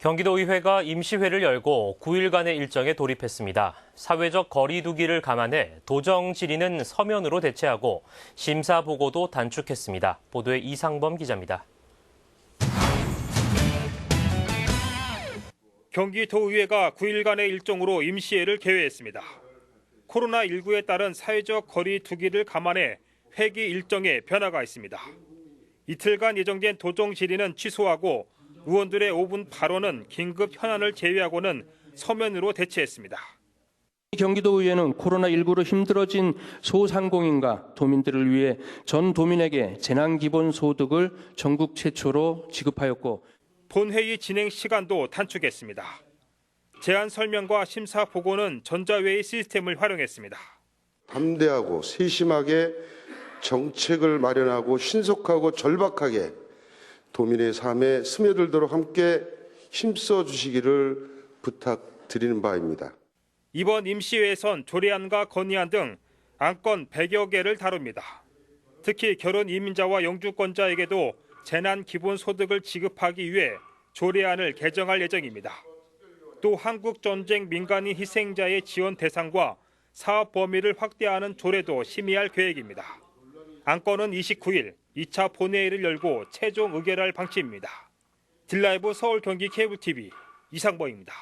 경기도의회가 임시회를 열고 9일간의 일정에 돌입했습니다. 사회적 거리 두기를 감안해 도정 질의는 서면으로 대체하고 심사 보고도 단축했습니다. 보도에 이상범 기자입니다. 경기도의회가 9일간의 일정으로 임시회를 개회했습니다. 코로나19에 따른 사회적 거리 두기를 감안해 회기 일정에 변화가 있습니다. 이틀간 예정된 도정 질의는 취소하고 의원들의 5분 발언은 긴급 현안을 제외하고는 서면으로 대체했습니다. 경기도의회는 코로나19로 힘들어진 소상공인과 도민들을 위해 전 도민에게 재난기본소득을 전국 최초로 지급하였고 본회의 진행 시간도 단축했습니다. 제안 설명과 심사 보고는 전자회의 시스템을 활용했습니다. 담대하고 세심하게 정책을 마련하고 신속하고 절박하게 도민의 삶에 스며들도록 함께 힘써 주시기를 부탁드리는 바입니다. 이번 임시회에선 조례안과 건의안 등 안건 100여 개를 다룹니다. 특히 결혼 이민자와 영주권자에게도 재난 기본 소득을 지급하기 위해 조례안을 개정할 예정입니다. 또 한국 전쟁 민간인 희생자의 지원 대상과 사업 범위를 확대하는 조례도 심의할 계획입니다. 안건은 29일 2차 본회의를 열고 최종 의결할 방침입니다. 딜라이브 서울 경기 케이블 TV 이상범입니다.